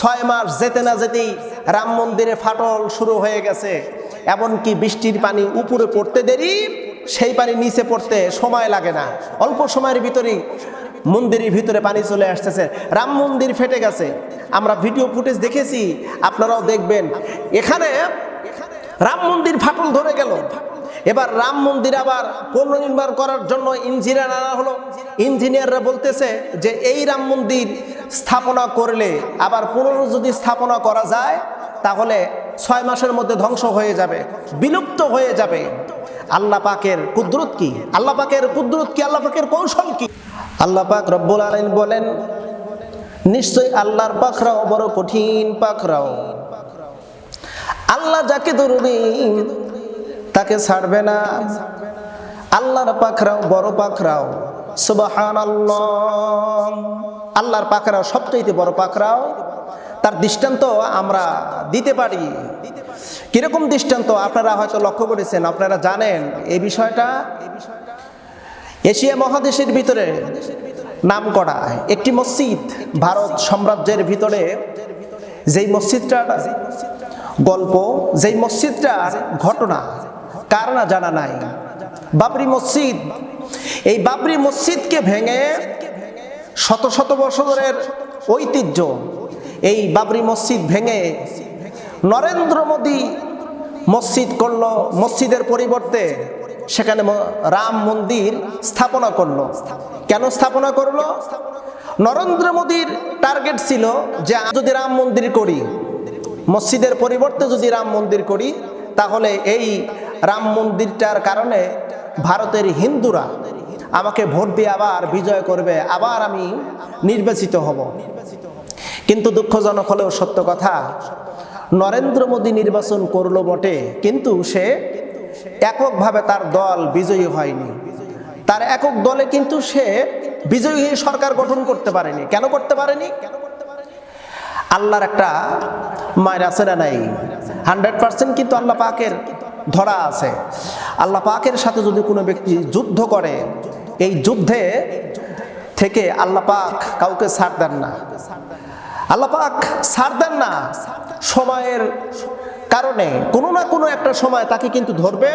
ছয় মাস যেতে না যেতেই রাম মন্দিরে ফাটল শুরু হয়ে গেছে। এমনকি বৃষ্টির পানি উপরে পড়তে দেরি, সেই পানি নিচে পড়তে সময় লাগে না। অল্প সময়ের ভিতরেই মন্দিরের ভিতরে পানি চলে আসতেছে। রাম মন্দির ফেটে গেছে। আমরা ভিডিও ফুটেজ দেখেছি, আপনারাও দেখবেন। এখানে রাম মন্দির ফাটল ধরে গেল। এবার রাম মন্দির আবার পুনর্নির্মাণ করার জন্য ইঞ্জিনিয়ার আনা হলো। ইঞ্জিনিয়াররা বলতেছে যে, এই রাম মন্দির স্থাপনা করলে, আবার পুনর যদি স্থাপনা করা যায়, তাহলে ছয় মাসের মধ্যে ধ্বংস হয়ে যাবে, বিলুপ্ত হয়ে যাবে। আল্লাহ পাকের কুদরত কি? আল্লাহ পাকের কুদরত কি? আল্লাহ পাকের কৌশল কি? আল্লাহ পাক রব্বুল আলাইন বলেন, নিশ্চয় আল্লাহর পাখরাও বড় কঠিন পাখরাও আল্লাহ যাকে ধরবেন তাকে ছাড়বে না। আল্লাহর পাখরাও বড় পাখরাও সুবাহান আল্লাহর পাখরাও সবচেয়ে বড় পাখরাও তার দৃষ্টান্ত আমরা দিতে পারি। কীরকম দৃষ্টান্ত আপনারা হয়তো লক্ষ্য করেছেন, আপনারা জানেন এই বিষয়টা। এশিয়া মহাদেশের ভিতরে নাম করা একটি মসজিদ ভারত সাম্রাজ্যের ভিতরে। যেই মসজিদটা গল্প, যেই মসজিদটার ঘটনা, কার না জানা নাই। বাবরি মসজিদ এই বাবরি মসজিদকে ভেঙে শত শত বছরের ঐতিহ্য। এই বাবরি মসজিদ ভেঙে নরেন্দ্র মোদী মসজিদ করল, মসজিদের পরিবর্তে সেখানে রাম মন্দির স্থাপনা করল। কেন স্থাপনা করল? নরেন্দ্র মোদীর টার্গেট ছিল যে যদি রাম মন্দির করি, মসজিদের পরিবর্তে যদি রাম মন্দির করি, তাহলে এই রাম মন্দিরটার কারণে ভারতের হিন্দুরা আমাকে ভোট দিয়ে আবার বিজয় করবে, আবার আমি নির্বাচিত হব। কিন্তু দুঃখজনক হলেও সত্য কথা, নরেন্দ্র মোদী নির্বাচন করল বটে, কিন্তু সে এককভাবে তার দল বিজয়ী হয়নি। তার একক দলে কিন্তু সে বিজয়ী সরকার গঠন করতে পারেনি। কেন করতে পারেনি? আল্লাহর একটা মায়ের আছে না নাই? হান্ড্রেড পার্সেন্ট কিন্তু আল্লাহ পাকের। ধরা আছে। আল্লাহ পাকের সাথে যদি কোনো ব্যক্তি যুদ্ধ করে, এই যুদ্ধে থেকে আল্লাহ পাক কাউকে ছাড় দেন না। আল্লাহ পাক ছাড় দেন না। সময়ের কারণে কোনো না কোনো একটা সময় তাকে কিন্তু ধরবে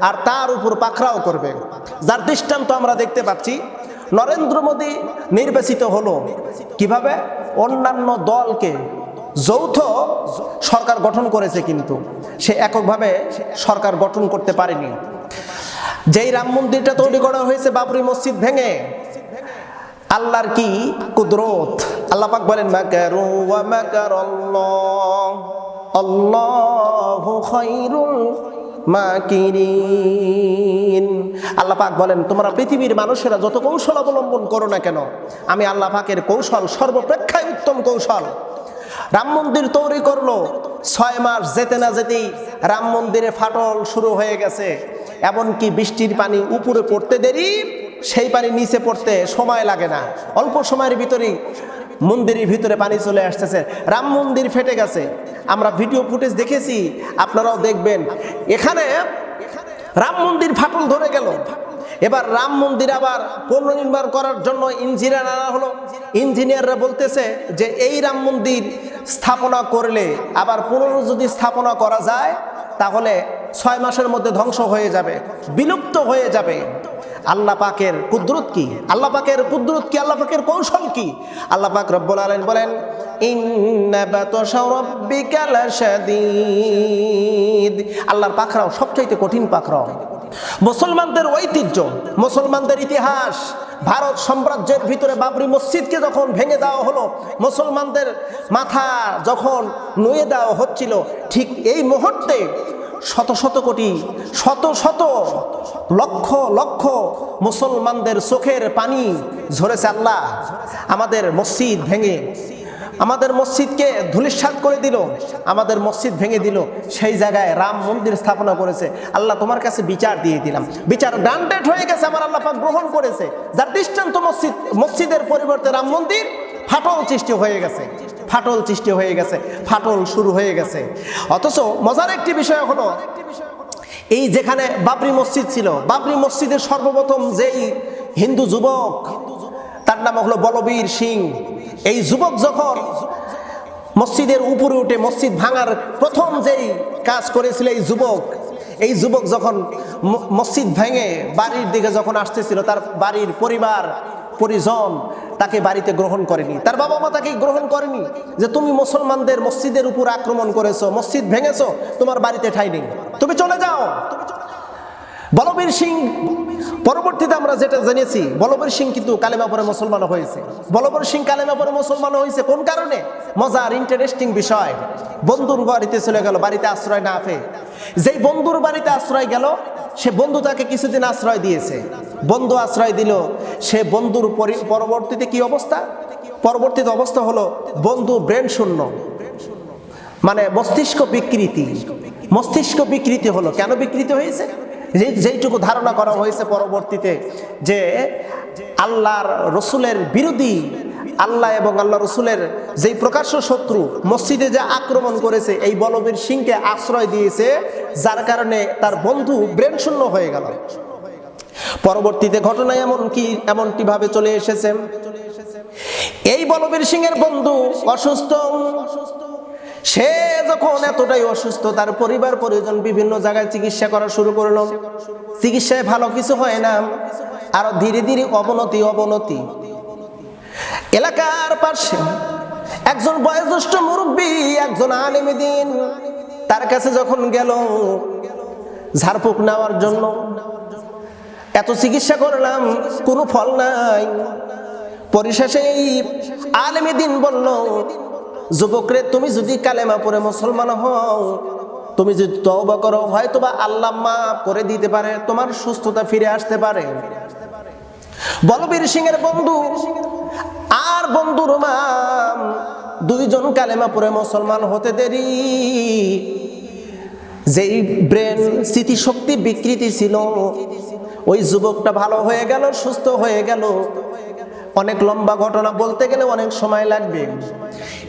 আর তার উপর পাকড়াও করবে। যার দৃষ্টান্ত আমরা দেখতে পাচ্ছি, নরেন্দ্র মোদী নির্বাচিত হলো। কীভাবে? অন্যান্য দলকে যৌথ সরকার গঠন করেছে কিন্তু। সে এককভাবে সরকার গঠন করতে পারেনি। যেই রাম মন্দিরটা তৈরি করা হয়েছে বাবরি মসজিদ ভেঙে, আল্লাহর কি কুদরত? আল্লাহ পাক বলেন, মাকারু ওয়া মাকার আল্লাহ আল্লাহু খায়রুল মাকিরিন। আল্লাহ পাক বলেন, তোমরা পৃথিবীর মানুষেরা যত কৌশল অবলম্বন করো না কেন, আমি আল্লাহ পাকের কৌশল সর্বপ্রেক্ষায় উত্তম কৌশল। রাম মন্দির তৈরি করল। ছয় মাস যেতে না যেতেই রাম মন্দিরে ফাটল শুরু হয়ে গেছে। এমনকি বৃষ্টির পানি উপরে পড়তে দেরি, সেই পানি নিচে পড়তে সময় লাগে না। অল্প সময়ের ভিতরেই মন্দিরের ভিতরে পানি চলে আসতেছে। রাম মন্দির ফেটে গেছে। আমরা ভিডিও ফুটেজ দেখেছি, আপনারাও দেখবেন। এখানে রাম মন্দির ফাটল ধরে গেল। এবার রাম মন্দির আবার পুনর্নির্মাণ করার জন্য ইঞ্জিনিয়ার আনা হলো। ইঞ্জিনিয়াররা বলতেছে যে, এই রাম মন্দির স্থাপনা করলে, আবার পুনর যদি স্থাপনা করা যায়, তাহলে ছয় মাসের মধ্যে ধ্বংস হয়ে যাবে, বিলুপ্ত হয়ে যাবে। আল্লাহ পাকের কুদরত কি? আল্লাহ পাকের কুদরত কি? আল্লাহ পাকের কৌশল কি? আল্লাহ পাক রব্বুল আলামিন বলেন আল্লাহর পাকরাও সবচাইতে কঠিন পাকরাও। মুসলমানদের ঐতিহ্য, মুসলমানদের ইতিহাস ভারত সাম্রাজ্যের ভিতরে বাবরি মসজিদকে যখন ভেঙে দেওয়া হলো, মুসলমানদের মাথা যখন নুয়ে দেওয়া হচ্ছিল, ঠিক এই মুহূর্তে শত শত কোটি, শত শত লক্ষ লক্ষ মুসলমানদের চোখের পানি ঝরেছে আল্লাহ। আমাদের মসজিদ ভেঙে আমাদের মসজিদকে ধুলিস্বাদ করে দিল, আমাদের মসজিদ ভেঙে দিল, সেই জায়গায় রাম মন্দির স্থাপনা করেছে। আল্লাহ তোমার কাছে বিচার দিয়ে দিলাম। বিচার গ্রান্টেড হয়ে গেছে, আমার আল্লাহ গ্রহণ করেছে। যার দৃষ্টান্ত মসজিদ, মসজিদের পরিবর্তে রাম মন্দির, ফাটল সৃষ্টি হয়ে গেছে। ফাটল সৃষ্টি হয়ে গেছে, ফাটল শুরু হয়ে গেছে। অথচ মজার একটি বিষয় হলো, এই যেখানে বাবরি মসজিদ ছিল, বাবরি মসজিদের সর্বপ্রথম যেই হিন্দু যুবক, তার নাম হলো বলবীর সিং। এই যুবক যখন মসজিদের উপরে উঠে মসজিদ ভাঙার প্রথম যেই কাজ করেছিল এই যুবক এই যুবক যখন মসজিদ ভেঙে বাড়ির দিকে যখন আসতেছিল, তার বাড়ির পরিবার, পরিজন তাকে বাড়িতে গ্রহণ করেনি। তার বাবা মা তাকে গ্রহণ করেনি যে, তুমি মুসলমানদের মসজিদের উপর আক্রমণ করেছ, মসজিদ ভেঙেছো, তোমার বাড়িতে ঠাই নেই। তুমি চলে যাও। বলবীর সিং, পরবর্তীতে আমরা যেটা জেনেছি, বলবীর সিং কিন্তু কালেমা পরে মুসলমান হয়েছে। বলবীর সিং কালেমা পরে মুসলমান হয়েছে কোন কারণে? মজার ইন্টারেস্টিং বিষয়। বন্ধুর বাড়িতে চলে গেল, বাড়িতে আশ্রয় না পেয়ে। যেই বন্ধুর বাড়িতে আশ্রয় গেল, সে বন্ধু তাকে কিছুদিন আশ্রয় দিয়েছে। বন্ধু আশ্রয় দিল, সে বন্ধুর পরবর্তীতে কি অবস্থা? পরবর্তীতে অবস্থা হলো, বন্ধু ব্রেন শূন্য। মানে মস্তিষ্ক বিকৃতি। মস্তিষ্ক বিকৃতি হলো, কেন বিকৃতি হয়েছে? যেইটুকু ধারণা করা হয়েছে পরবর্তীতে যে আল্লাহর রসুলের বিরোধী আল্লাহ এবং আল্লাহ রসুলের যেই প্রকাশ্য শত্রু মসজিদে যে আক্রমণ করেছে, এই বলবীর সিংকে আশ্রয় দিয়েছে, যার কারণে তার বন্ধু ব্রেন শূন্য হয়ে গেল। পরবর্তীতে ঘটনা এমন কি, এমনটি ভাবে চলে এসেছে। এই বলবীর সিংয়ের বন্ধু অসুস্থ অসুস্থ। সে যখন এতটাই অসুস্থ, তার পরিবার, পরিজন বিভিন্ন জায়গায় চিকিৎসা করা শুরু করল। চিকিৎসায় ভালো কিছু হয় না। আরও ধীরে ধীরে অবনতি অবনতি। এলাকার পাশে একজন বয়োজ্যেষ্ঠ মুরব্বী, একজন আলিমিদিন তার কাছে যখন গেল, ঝাড়ফুঁক নেওয়ার জন্য। এত চিকিৎসা করলাম, কোনো ফল নাই। পরিশেষে এই আলেমে বলল যুবকরে, তুমি যদি কালেমা পরে মুসলমান হও, তুমি যদি তওবা করো হয়তো বা আল্লাহ মাফ করে দিতে পারে, তোমার সুস্থতা ফিরে আসতে পারে। বলবীর সিং এর বন্ধু আর বন্ধুর মাম দুইজন কালেমা পরে মুসলমান হতে দেরি। যেই ব্রেন স্মৃতিশক্তি বিকৃতি ছিল, ওই যুবকটা ভালো হয়ে গেল, সুস্থ হয়ে গেল। অনেক লম্বা ঘটনা বলতে গেলে অনেক সময় লাগবে।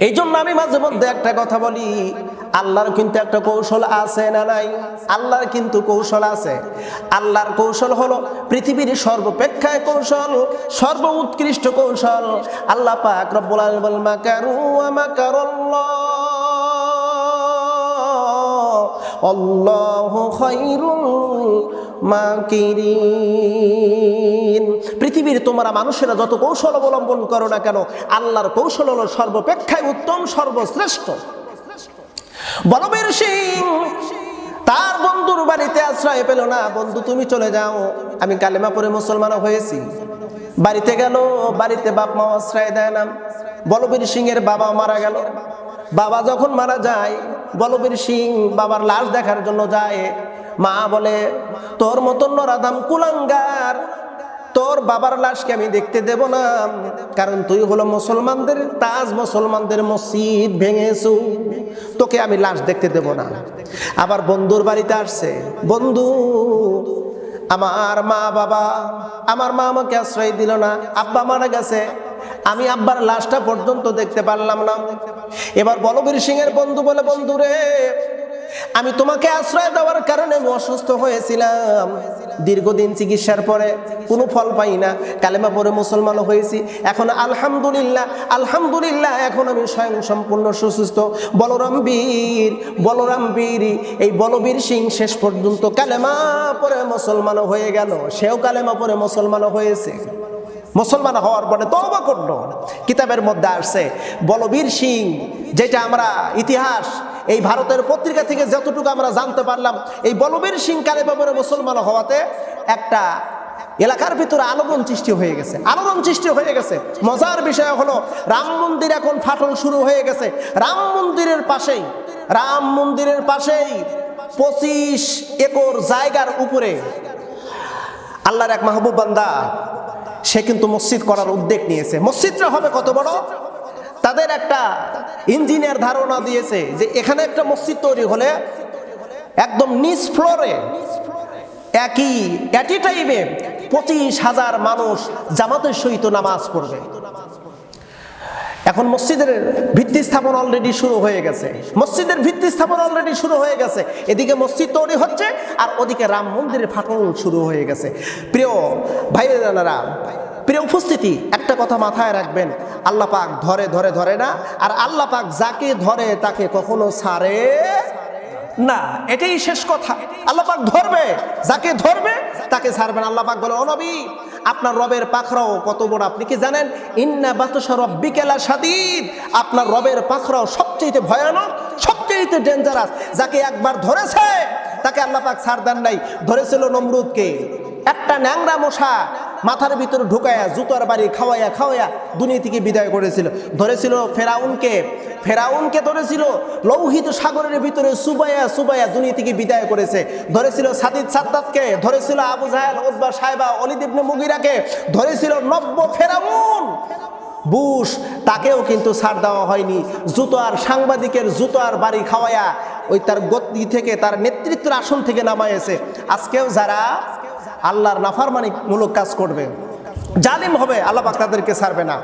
এই জন্য আমি মাঝে মধ্যে একটা কথা বলি, আল্লাহর কিন্তু একটা কৌশল আছে না নাই? আল্লাহর কিন্তু কৌশল আছে। আল্লাহর কৌশল হলো পৃথিবীর সর্বপেক্ষায় কৌশল সর্ব উৎকৃষ্ট কৌশল। আল্লাহ পাক পৃথিবীর তোমরা মানুষেরা যত কৌশল অবলম্বন করো না কেন, আল্লাহর কৌশল হলো সর্বপেক্ষায় উত্তম, সর্বশ্রেষ্ঠ। বলবীর সিং, তার বন্ধুর বাড়িতে আশ্রয় পেল না। বন্ধু, তুমি চলে যাও। আমি কালেমা পরে মুসলমান হয়েছি। বাড়িতে গেল, বাড়িতে বাপ মা আশ্রয় দেয় না। বলবীর সিং এর বাবা মারা গেল। বাবা যখন মারা যায় বলবীর সিং বাবার লাশ দেখার জন্য যায়। মা বলে তোর মতন নরাদাম কুলাঙ্গার। তোর বাবার লাশকে আমি দেখতে দেব না। কারণ তুই হলো মুসলমানদের তাজ, মুসলমানদের মসজিদ ভেঙেছু। তোকে আমি লাশ দেখতে দেব না। আবার বন্ধুর বাড়িতে আসছে। বন্ধু, আমার মা বাবা আমার মা আমাকে আশ্রয় দিল না। আব্বা মারা গেছে। আমি আব্বার লাশটা পর্যন্ত দেখতে পারলাম না। এবার বলবীর সিং এর বন্ধু বলে, বন্ধু রে আমি তোমাকে আশ্রয় দেওয়ার কারণে আমি অসুস্থ হয়েছিলাম। দীর্ঘদিন চিকিৎসার পরে কোনো ফল পাই না, কালেমা পরে মুসলমান হয়েছি। এখন আলহামদুলিল্লাহ আলহামদুলিল্লাহ, এখন আমি স্বয়ং সম্পূর্ণ সুসুস্থ বলরাম বীর বলরাম বীর এই বলবীর সিং শেষ পর্যন্ত কালেমা পরে মুসলমান হয়ে গেল। সেও কালেমা পরে মুসলমান হয়েছে। মুসলমান হওয়ার পরে তওবা করল। কিতাবের মধ্যে আসছে, বলবীর সিং, যেটা আমরা ইতিহাস এই ভারতের পত্রিকা থেকে যতটুকু আমরা জানতে পারলাম, এই বলবীর সিং কালে বাবরে মুসলমান হওয়াতে একটা এলাকার ভিতরে আলোড়ন সৃষ্টি হয়ে গেছে। আলোড়ন সৃষ্টি হয়ে গেছে। মজার বিষয় হলো, রাম মন্দির এখন ফাটল শুরু হয়ে গেছে। রাম মন্দিরের পাশেই, রাম মন্দিরের পাশেই পঁচিশ একর জায়গার উপরে আল্লাহর এক মাহবুব বান্দা, সে কিন্তু মসজিদ করার উদ্যোগ নিয়েছে। মসজিদটা হবে কত বড়? তাদের একটা ইঞ্জিনিয়ার ধারণা দিয়েছে যে এখানে একটা মসজিদ তৈরি হলে একদম নিচ ফ্লোরে একই একই টাইমে পঁচিশ হাজার মানুষ জামাতের সহিত নামাজ পড়বে। এখন মসজিদের ভিত্তি স্থাপন অলরেডি শুরু হয়ে গেছে। মসজিদের ভিত্তি স্থাপন অলরেডি শুরু হয়ে গেছে। এদিকে মসজিদ তৈরি হচ্ছে আর ওদিকে রাম মন্দিরের ফাটল শুরু হয়ে গেছে। প্রিয় ভাই প্রিয় উপস্থিতি, একটা কথা মাথায় রাখবেন। আল্লাহ পাক ধরে ধরে ধরে না। আর আল্লাহ পাক যাকে ধরে তাকে কখনো ছাড়ে না। এটাই শেষ কথা। আল্লাহ পাক ধরবে, যাকে ধরবে তাকে ছাড়বেন আল্লাহ পাক বলে অনবী আপনার রবের পাখরাও কত বড়। আপনি কি জানেন? ইন্না বাতসা রব্বিকেলা সাদিদ আপনার রবের পাখরাও সবচেয়ে ভয়ানক সবচেয়ে ডেঞ্জারাস। যাকে একবার ধরেছে, তাকে আল্লাহ পাক ছাড় দেন নাই। ধরেছিল নমরুদকে। একটা ন্যাংরা মশা মাথার ভিতরে ঢুকায়া, জুতার বাড়ি খাওয়াইয়া খাওয়াইয়া দুনিয়া থেকে বিদায় করেছিল। ধরেছিল ফেরাউনকে ফেরাউনকে ধরেছিল লৌহিত সাগরের ভিতরে সুবাইয়া সুবাইয়া দুনিয়া থেকে বিদায় করেছে। ধরেছিল সাদিদ সাদ্দাতকে, ধরেছিল আবু জাহেল ওদবা সাহেবা অলিদিবনে মুগিরাকে, ধরেছিল নব্য ফেরাউন। বুশ, তাকেও কিন্তু ছাড় দেওয়া হয়নি। জুতো আর সাংবাদিকের জুতো আর বাড়ি খাওয়ায়া ওই তার গতি থেকে, তার নেতৃত্বের আসন থেকে নামাইছে আজকেও যারা আল্লাহর নাফারমানিক মূলক কাজ করবে। জালিম হবে আল্লাহ পাক তাদেরকে ছাড়বে না।